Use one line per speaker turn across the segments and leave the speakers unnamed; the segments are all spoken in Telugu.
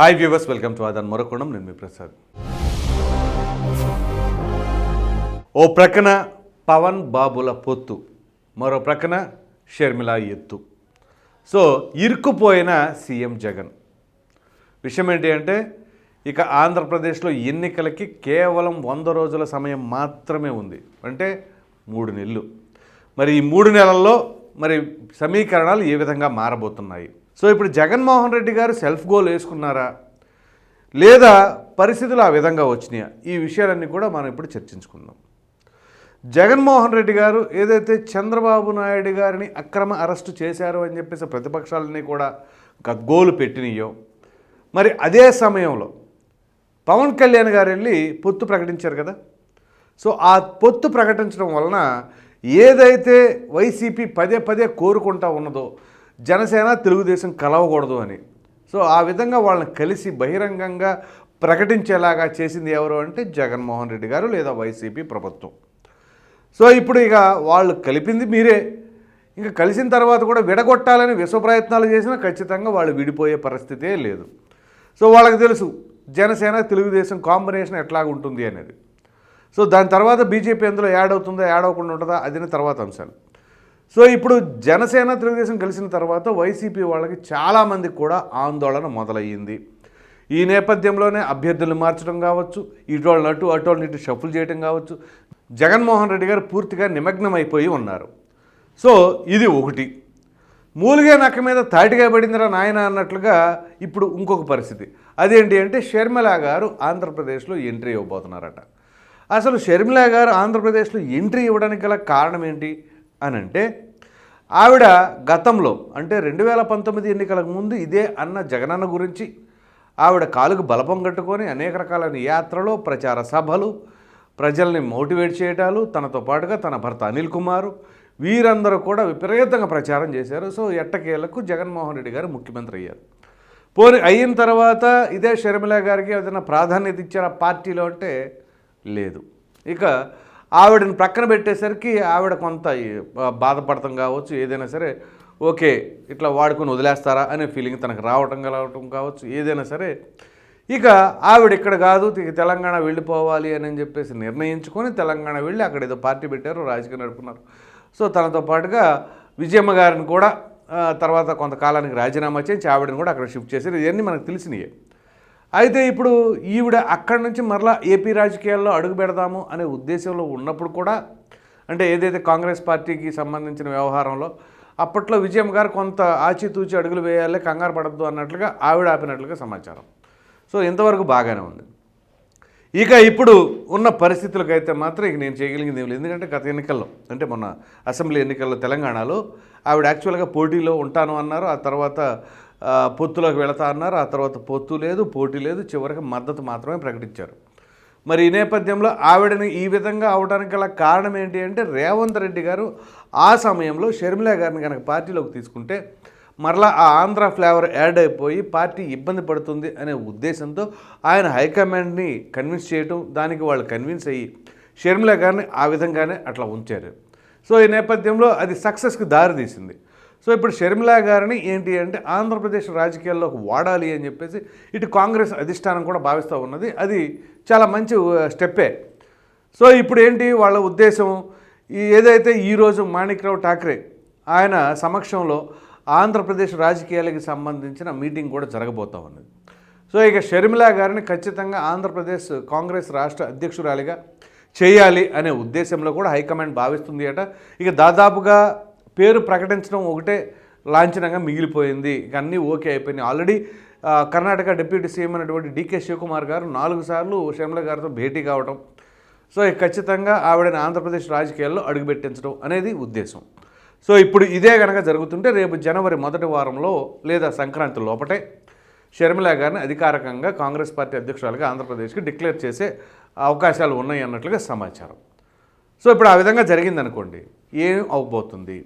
Hi viewers welcome to Aadhan మరొకోణం నేను మీ ప్రసాద్ ఓ ప్రక్కన పవన్ బాబుల పొత్తు మరో ప్రక్కన షర్మిల ఎత్తు. సో ఇరుక్కుపోయిన సీఎం జగన్. విషయం ఏంటి అంటే ఇక ఆంధ్రప్రదేశ్లో ఎన్నికలకి కేవలం వంద రోజుల సమయం మాత్రమే ఉంది. అంటే మూడు నెలలు. మరి ఈ మూడు నెలల్లో మరి సమీకరణాలు ఏ విధంగా మారబోతున్నాయి? సో ఇప్పుడు జగన్మోహన్ రెడ్డి గారు సెల్ఫ్ గోల్ వేసుకున్నారా? లేదా పరిస్థితులు ఆ విధంగా వచ్చినాయా? ఈ విషయాలన్నీ కూడా మనం ఇప్పుడు చర్చించుకుందాం. జగన్మోహన్ రెడ్డి గారు ఏదైతే చంద్రబాబు నాయుడు గారిని అక్రమ అరెస్టు చేశారు అని చెప్పేసి ప్రతిపక్షాలన్నీ కూడా గగ్గోలు పెట్టినయో మరి అదే సమయంలో పవన్ కళ్యాణ్ గారు వెళ్ళి పొత్తు ప్రకటించారు కదా. సో ఆ పొత్తు ప్రకటించడం వలన ఏదైతే వైసీపీ పదే పదే కోరుకుంటా ఉన్నదో జనసేన తెలుగుదేశం కలవకూడదు అని. సో ఆ విధంగా వాళ్ళని కలిసి బహిరంగంగా ప్రకటించేలాగా చేసింది ఎవరు అంటే జగన్మోహన్ రెడ్డి గారు లేదా వైసీపీ ప్రభుత్వం. సో ఇప్పుడు ఇక వాళ్ళు కలిపింది మీరే. ఇంకా కలిసిన తర్వాత కూడా విడగొట్టాలని విశ్వ ప్రయత్నాలు చేసినా ఖచ్చితంగా వాళ్ళు విడిపోయే పరిస్థితే లేదు. సో వాళ్ళకి తెలుసు జనసేన తెలుగుదేశం కాంబినేషన్ ఎట్లా ఉంటుంది అనేది. సో దాని తర్వాత బీజేపీ ఎందులో యాడ్ అవుతుందో యాడ్ అవ్వకుండా ఉంటుందా అదిన తర్వాత అంశాలు. సో ఇప్పుడు జనసేన తెలుగుదేశం కలిసిన తర్వాత వైసీపీ వాళ్ళకి చాలామందికి కూడా ఆందోళన మొదలయ్యింది. ఈ నేపథ్యంలోనే అభ్యర్థులు మార్చడం కావచ్చు ఇటోళ్ళని అటు అటోళ్ళని ఇటు షఫుల్ చేయడం కావచ్చు. జగన్మోహన్ రెడ్డి గారు పూర్తిగా నిమగ్నమైపోయి ఉన్నారు. సో ఇది ఒకటి. మూలిగే నక్క మీద తాటిగా పడిందిరా నాయన అన్నట్లుగా ఇప్పుడు ఇంకొక పరిస్థితి. అదేంటి అంటే షర్మిల గారు ఆంధ్రప్రదేశ్లో ఎంట్రీ ఇవ్వబోతున్నారట. అసలు షర్మిల గారు ఆంధ్రప్రదేశ్లో ఎంట్రీ ఇవ్వడానికి గల కారణం ఏంటి? అని అంటే ఆవిడ గతంలో అంటే రెండు వేల పంతొమ్మిది ఎన్నికలకు ముందు ఇదే అన్న జగనన్న గురించి ఆవిడ కాలుకు బలపం కట్టుకొని అనేక రకాలైన యాత్రలు ప్రచార సభలు ప్రజల్ని మోటివేట్ చేయటాలు తనతో పాటుగా తన భర్త అనిల్ కుమారు వీరందరూ కూడా విపరీతంగా ప్రచారం చేశారు. సో ఎట్టకేలకు జగన్మోహన్ రెడ్డి గారు ముఖ్యమంత్రి అయ్యారు. పోనీ అయిన తర్వాత ఇదే షర్మిల గారికి ఏదైనా ప్రాధాన్యత ఇచ్చారా పార్టీలో అంటే లేదు. ఇక ఆవిడని ప్రక్కన పెట్టేసరికి ఆవిడ కొంత బాధపడటం కావచ్చు ఏదైనా సరే ఓకే ఇట్లా వాడుకొని వదిలేస్తారా అనే ఫీలింగ్ తనకు రావటం కలవటం కావచ్చు ఏదైనా సరే ఇక ఆవిడ ఇక్కడ కాదు తెలంగాణ వెళ్ళిపోవాలి అని చెప్పేసి నిర్ణయించుకొని తెలంగాణ వెళ్ళి అక్కడ ఏదో పార్టీ పెట్టారు రాజకీయం నడుపుకున్నారు. సో తనతో పాటుగా విజయమ్మ గారిని కూడా తర్వాత కొంతకాలానికి రాజీనామా చేసి ఆవిడని కూడా అక్కడ షిఫ్ట్ చేశారు. ఇవన్నీ మనకు తెలిసినయే. అయితే ఇప్పుడు ఈవిడ అక్కడి నుంచి మరలా ఏపీ రాజకీయాల్లో అడుగు పెడదాము అనే ఉద్దేశంలో ఉన్నప్పుడు కూడా అంటే ఏదైతే కాంగ్రెస్ పార్టీకి సంబంధించిన వ్యవహారంలో అప్పట్లో విజయం గారు కొంత ఆచితూచి అడుగులు వేయాలి కంగారు పడద్దు అన్నట్లుగా ఆవిడ ఆపినట్లుగా సమాచారం. సో ఇంతవరకు బాగానే ఉంది. ఇక ఇప్పుడు ఉన్న పరిస్థితులకైతే మాత్రం ఇక నేను చేయగలిగింది ఏమి లేదు. ఎందుకంటే గత ఎన్నికల్లో అంటే మొన్న అసెంబ్లీ ఎన్నికల్లో తెలంగాణలో ఆవిడ యాక్చువల్గా పోటీలో ఉంటాను అన్నారు. ఆ తర్వాత పొత్తులోకి వెళతా అన్నారు. ఆ తర్వాత పొత్తు లేదు పోటీ లేదు. చివరికి మద్దతు మాత్రమే ప్రకటించారు. మరి ఈ నేపథ్యంలో ఆవిడని ఈ విధంగా అవడానికి గల కారణం ఏంటి అంటే రేవంత్ రెడ్డి గారు ఆ సమయంలో షర్మిల గారిని కనుక పార్టీలోకి తీసుకుంటే మరలా ఆ ఆంధ్ర ఫ్లేవర్ యాడ్ అయిపోయి పార్టీ ఇబ్బంది పడుతుంది అనే ఉద్దేశంతో ఆయన హైకమాండ్ని కన్విన్స్ చేయటం దానికి వాళ్ళు కన్విన్స్ అయ్యి షర్మిల గారిని ఆ విధంగానే అట్లా ఉంచారు. సో ఈ నేపథ్యంలో అది సక్సెస్కి దారితీసింది. సో ఇప్పుడు షర్మిలా గారిని ఏంటి అంటే ఆంధ్రప్రదేశ్ రాజకీయాల్లోకి వాడాలి అని చెప్పేసి ఇటు కాంగ్రెస్ అధిష్టానం కూడా భావిస్తూ ఉన్నది. అది చాలా మంచి స్టెప్పే. సో ఇప్పుడు ఏంటి వాళ్ళ ఉద్దేశం? ఈ ఏదైతే ఈరోజు మాణిక్రావు ఠాక్రే ఆయన సమక్షంలో ఆంధ్రప్రదేశ్ రాజకీయాలకి సంబంధించిన మీటింగ్ కూడా జరగబోతూ ఉన్నది. సో ఇక షర్మిలా గారిని ఖచ్చితంగా ఆంధ్రప్రదేశ్ కాంగ్రెస్ రాష్ట్ర అధ్యక్షురాలిగా చేయాలి అనే ఉద్దేశంలో కూడా హైకమాండ్ భావిస్తుంది అట. ఇక దాదాపుగా పేరు ప్రకటించడం ఒకటే లాంఛనంగా మిగిలిపోయింది. అన్నీ ఓకే అయిపోయినాయి. ఆల్రెడీ కర్ణాటక డిప్యూటీ సీఎం అయినటువంటి డీకే శివకుమార్ గారు నాలుగు సార్లు శ్యామల గారితో భేటీ కావటం. సో ఖచ్చితంగా ఆవిడని ఆంధ్రప్రదేశ్ రాజకీయాల్లో అడుగుపెట్టించడం అనేది ఉద్దేశం. సో ఇప్పుడు ఇదే కనుక జరుగుతుంటే రేపు జనవరి మొదటి వారంలో లేదా సంక్రాంతి లోపటే షర్మిల గారిని అధికారికంగా కాంగ్రెస్ పార్టీ అధ్యక్షురాలుగా ఆంధ్రప్రదేశ్కి డిక్లేర్ చేసే అవకాశాలు ఉన్నాయి అన్నట్లుగా సమాచారం. సో ఇప్పుడు ఆ విధంగా జరిగిందనుకోండి ఏం అవ్వబోతుంది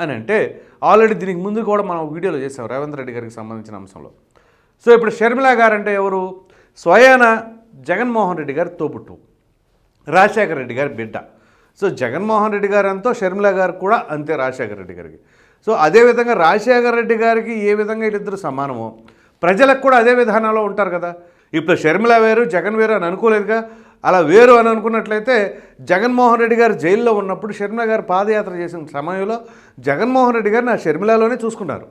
అని అంటే ఆల్రెడీ దీనికి ముందు కూడా మనం వీడియోలో చేసాం రేవంత్ రెడ్డి గారికి సంబంధించిన అంశంలో. సో ఇప్పుడు షర్మిల గారు అంటే ఎవరు? స్వయాన జగన్మోహన్ రెడ్డి గారి తోబుట్టు రాజశేఖర రెడ్డి గారి బిడ్డ. సో జగన్మోహన్ రెడ్డి గారు అంతా షర్మిల గారు కూడా అంతే రాజశేఖర రెడ్డి గారికి. సో అదేవిధంగా రాజశేఖర రెడ్డి గారికి ఏ విధంగా వీళ్ళిద్దరు సమానమో ప్రజలకు కూడా అదే విధానంలో ఉంటారు కదా. ఇప్పుడు షర్మిల వేరు జగన్ వేరు అని అనుకోలేదుగా. అలా వేరు అని అనుకున్నట్లయితే జగన్మోహన్ రెడ్డి గారు జైల్లో ఉన్నప్పుడు షర్మిల గారు పాదయాత్ర చేసిన సమయంలో జగన్మోహన్ రెడ్డి గారిని ఆ షర్మిలలోనే చూసుకున్నారు.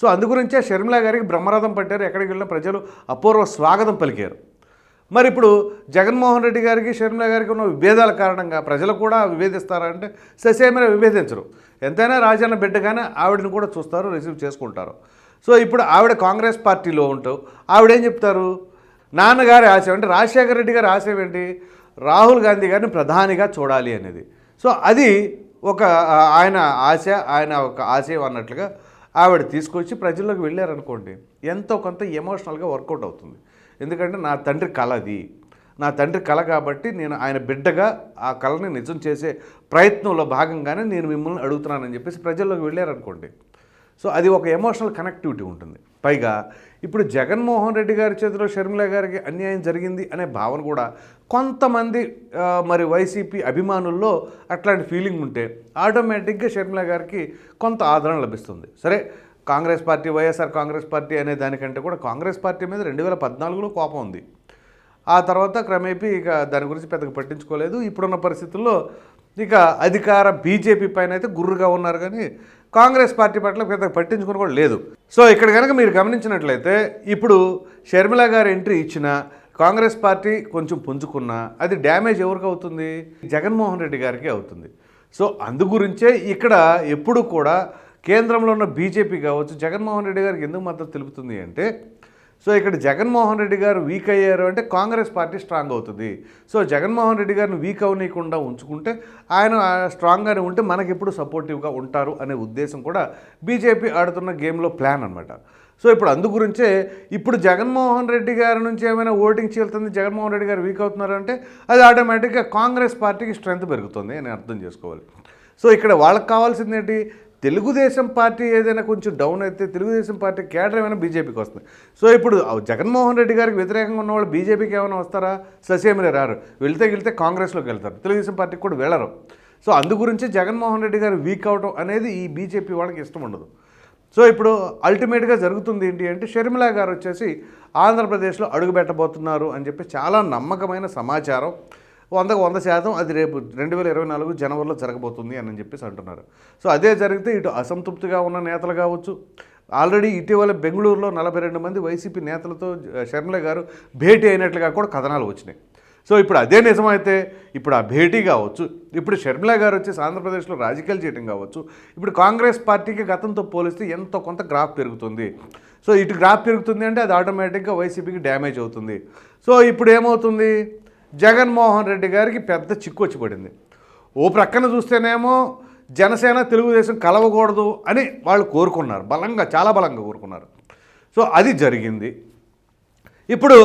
సో అందుగురించే షర్మిల గారికి బ్రహ్మరథం పట్టారు. ఎక్కడికి వెళ్ళిన ప్రజలు అపూర్వ స్వాగతం పలికారు. మరి ఇప్పుడు జగన్మోహన్ రెడ్డి గారికి షర్మిల గారికి ఉన్న విభేదాల కారణంగా ప్రజలు కూడా విభేదిస్తారంటే ససేమైన విభేదించరు. ఎంతైనా రాజన్న బిడ్డగానే ఆవిడని కూడా చూస్తారు రిసీవ్ చేసుకుంటారు. సో ఇప్పుడు ఆవిడ కాంగ్రెస్ పార్టీలో ఉంటావు ఆవిడేం చెప్తారు? నాన్నగారి ఆశయం అంటే రాజశేఖర రెడ్డి గారి ఆశయం ఏంటి? రాహుల్ గాంధీ గారిని ప్రధానిగా చూడాలి అనేది. సో అది ఒక ఆయన ఆశ ఆయన ఒక ఆశయం అన్నట్లుగా ఆవిడ తీసుకొచ్చి ప్రజల్లోకి వెళ్ళారనుకోండి ఎంతో కొంత ఎమోషనల్గా వర్కౌట్ అవుతుంది. ఎందుకంటే నా తండ్రి కళ అది. నా తండ్రి కళ కాబట్టి నేను ఆయన బిడ్డగా ఆ కళని నిజం చేసే ప్రయత్నంలో భాగంగానే నేను మిమ్మల్ని అడుగుతున్నానని చెప్పేసి ప్రజల్లోకి వెళ్ళారనుకోండి సో అది ఒక ఎమోషనల్ కనెక్టివిటీ ఉంటుంది. పైగా ఇప్పుడు జగన్మోహన్ రెడ్డి గారి చేతిలో షర్మిల గారికి అన్యాయం జరిగింది అనే భావన కూడా కొంతమంది మరి వైసీపీ అభిమానుల్లో అట్లాంటి ఫీలింగ్ ఉంటే ఆటోమేటిక్గా షర్మిల గారికి కొంత ఆదరణ లభిస్తుంది. సరే Congress party YSR Congress party అనే దానికంటే కూడా కాంగ్రెస్ పార్టీ మీద రెండు వేల పద్నాలుగులో కోపం ఉంది. ఆ తర్వాత క్రమేపీ ఇక దాని గురించి పెద్దగా పట్టించుకోలేదు. ఇప్పుడున్న పరిస్థితుల్లో ఇక అధికార బీజేపీ పైన అయితే గుర్రుగా ఉన్నారు కానీ కాంగ్రెస్ పార్టీ పట్ల పెద్దగా పట్టించుకుని కూడా లేదు. సో ఇక్కడ కనుక మీరు గమనించినట్లయితే ఇప్పుడు షర్మిల గారు ఎంట్రీ ఇచ్చిన కాంగ్రెస్ పార్టీ కొంచెం పుంజుకున్నా అది డ్యామేజ్ ఎవరికి అవుతుంది? జగన్మోహన్ రెడ్డి గారికి అవుతుంది. సో అందు గురించే ఇక్కడ ఎప్పుడు కూడా కేంద్రంలో ఉన్న బీజేపీ కావచ్చు జగన్మోహన్ రెడ్డి గారికి ఎందుకు మద్దతు తెలుపుతుంది అంటే సో ఇక్కడ జగన్మోహన్ రెడ్డి గారు వీక్ అయ్యారు అంటే కాంగ్రెస్ పార్టీ స్ట్రాంగ్ అవుతుంది. సో జగన్మోహన్ రెడ్డి గారిని వీక్ అవనీయకుండా ఉంచుకుంటే ఆయన స్ట్రాంగ్గానే ఉంటే మనకి ఎప్పుడు సపోర్టివ్గా ఉంటారు అనే ఉద్దేశం కూడా బీజేపీ ఆడుతున్న గేమ్లో ప్లాన్ అనమాట సో ఇప్పుడు అందు గురించే ఇప్పుడు జగన్మోహన్ రెడ్డి గారి నుంచి ఏమైనా ఓటింగ్ చీలుతుంది జగన్మోహన్ రెడ్డి గారు వీక్ అవుతున్నారంటే అది ఆటోమేటిక్గా కాంగ్రెస్ పార్టీకి స్ట్రెంత్ పెరుగుతుంది అని అర్థం చేసుకోవాలి. సో ఇక్కడ వాళ్ళకి కావాల్సింది ఏంటి తెలుగుదేశం పార్టీ ఏదైనా కొంచెం డౌన్ అయితే తెలుగుదేశం పార్టీ కేడర్ ఏమైనా బీజేపీకి వస్తుంది. సో ఇప్పుడు జగన్మోహన్ రెడ్డి గారికి వ్యతిరేకంగా ఉన్న వాళ్ళు బీజేపీకి ఏమైనా వస్తారా? ససేమిరే రారు. వెళ్తే వెళ్తే కాంగ్రెస్లోకి వెళ్తారు. తెలుగుదేశం పార్టీకి కూడా వెళ్ళరు. సో అందు గురించి జగన్మోహన్ రెడ్డి గారు వీక్ అవడం అనేది ఈ బీజేపీ వాళ్ళకి ఇష్టం ఉండదు. సో ఇప్పుడు అల్టిమేట్గా జరుగుతుంది ఏంటి అంటే షర్మిల గారు వచ్చేసి ఆంధ్రప్రదేశ్లో అడుగుపెట్టబోతున్నారు అని చెప్పి చాలా నమ్మకమైన సమాచారం. వందకు వంద శాతం అది రేపు రెండు వేల ఇరవై నాలుగు జనవరిలో జరగబోతుంది అని చెప్పేసి అంటున్నారు. సో అదే జరిగితే ఇటు అసంతృప్తిగా ఉన్న నేతలు కావచ్చు ఆల్రెడీ ఇటీవల బెంగళూరులో నలభై రెండు మంది వైసీపీ నేతలతో జ- షర్మిల గారు భేటీ అయినట్లుగా కూడా కథనాలు వచ్చినాయి. సో ఇప్పుడు అదే నిజమైతే ఇప్పుడు ఆ భేటీ కావచ్చు ఇప్పుడు షర్మిల గారు వచ్చేసి ఆంధ్రప్రదేశ్లో రాజకీయాలు చేయడం కావచ్చు ఇప్పుడు కాంగ్రెస్ పార్టీకి గతంతో పోలిస్తే ఎంతో కొంత గ్రాఫ్ పెరుగుతుంది. సో ఇటు గ్రాఫ్ పెరుగుతుంది అంటే అది ఆటోమేటిక్గా వైసీపీకి డ్యామేజ్ అవుతుంది. సో ఇప్పుడు ఏమవుతుంది? జగన్మోహన్ రెడ్డి గారికి పెద్ద చిక్కు వచ్చి పడింది. ఓ ప్రక్కన చూస్తేనేమో జనసేన తెలుగుదేశం కలవకూడదు అని వాళ్ళు కోరుకున్నారు. బలంగా చాలా బలంగా కోరుకున్నారు. సో అది జరిగింది. ఇప్పుడు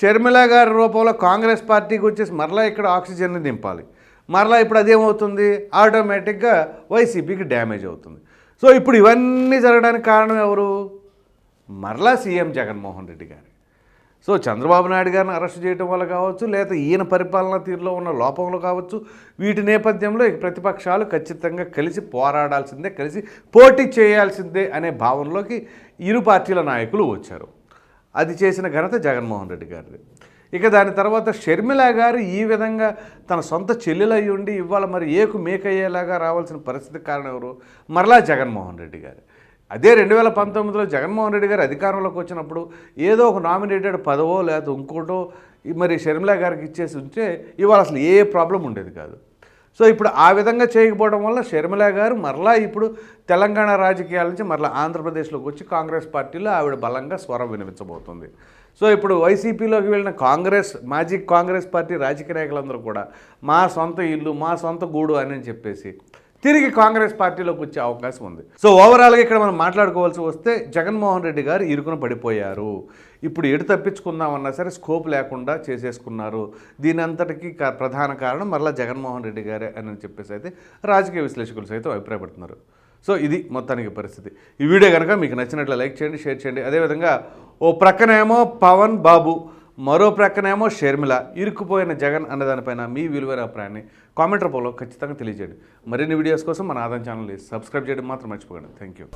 షర్మిల గారి రూపంలో కాంగ్రెస్ పార్టీకి వచ్చేసి మరలా ఇక్కడ ఆక్సిజన్ని నింపాలి. మరలా ఇప్పుడు అదేమవుతుంది? ఆటోమేటిక్గా వైసీపీకి డ్యామేజ్ అవుతుంది. సో ఇప్పుడు ఇవన్నీ జరగడానికి కారణం ఎవరు? మరలా సీఎం జగన్మోహన్ రెడ్డి గారు. సో చంద్రబాబు నాయుడు గారిని అరెస్ట్ చేయడం వల్ల కావచ్చు లేదా ఈయన పరిపాలనా తీరులో ఉన్న లోపంలో కావచ్చు వీటి నేపథ్యంలో ప్రతిపక్షాలు ఖచ్చితంగా కలిసి పోరాడాల్సిందే కలిసి పోటీ చేయాల్సిందే అనే భావనలోకి ఇరు పార్టీల నాయకులు వచ్చారు. అది చేసిన ఘనత జగన్మోహన్ రెడ్డి గారిది. ఇక దాని తర్వాత షర్మిల గారు ఈ విధంగా తన సొంత చెల్లెలయ్యుండి ఇవాళ మరి ఏకు మేకయ్యేలాగా రావాల్సిన పరిస్థితి కారణం ఎవరు? మరలా జగన్మోహన్ రెడ్డి గారు. అదే రెండు వేల పంతొమ్మిదిలో జగన్మోహన్ రెడ్డి గారు అధికారంలోకి వచ్చినప్పుడు ఏదో ఒక నామినేటెడ్ పదవో లేకపోతే ఇంకోటో మరి షర్మిల గారికి ఇచ్చేసి ఉంటే ఇవాళ అసలు ఏ ప్రాబ్లం ఉండేది కాదు. సో ఇప్పుడు ఆ విధంగా చేయకపోవడం వల్ల షర్మిల గారు మరలా ఇప్పుడు తెలంగాణ రాజకీయాల నుంచి మరలా ఆంధ్రప్రదేశ్లోకి వచ్చి కాంగ్రెస్ పార్టీలో ఆవిడ బలంగా స్వరం వినిపించబోతుంది. సో ఇప్పుడు వైసీపీలోకి వెళ్ళిన కాంగ్రెస్ మాజీ కాంగ్రెస్ పార్టీ రాజకీయ నాయకులందరూ కూడా మా సొంత ఇల్లు మా సొంత గూడు అని చెప్పేసి తిరిగి కాంగ్రెస్ పార్టీలోకి వచ్చే అవకాశం ఉంది. సో ఓవరాల్గా ఇక్కడ మనం మాట్లాడుకోవాల్సి వస్తే జగన్మోహన్ రెడ్డి గారు ఇరుకున పడిపోయారు. ఇప్పుడు ఎటు తప్పించుకుందామన్నా సరే స్కోప్ లేకుండా చేసేసుకున్నారు. దీని అంతటికి ప్రధాన కారణం మరలా జగన్మోహన్ రెడ్డి గారే అని చెప్పేసి అయితే రాజకీయ విశ్లేషకులు సైతం అభిప్రాయపడుతున్నారు. సో ఇది మొత్తానికి పరిస్థితి. ఈ వీడియో కనుక మీకు నచ్చినట్లు లైక్ చేయండి షేర్ చేయండి. అదేవిధంగా ఓ ప్రక్కనేమో పవన్ బాబు మరో ప్రక్కనేమో షర్మిల ఇరుక్కుపోయిన జగన్ అన్న దానిపైన మీ విలువైన అభిప్రాయాన్ని కామెంట్ రూపంలో ఖచ్చితంగా తెలియజేయండి. మరిన్ని వీడియోస్ కోసం మన ఆదాయం ఛానల్ని సబ్స్క్రైబ్ చేయడం మాత్రం మర్చిపోకండి. Thank you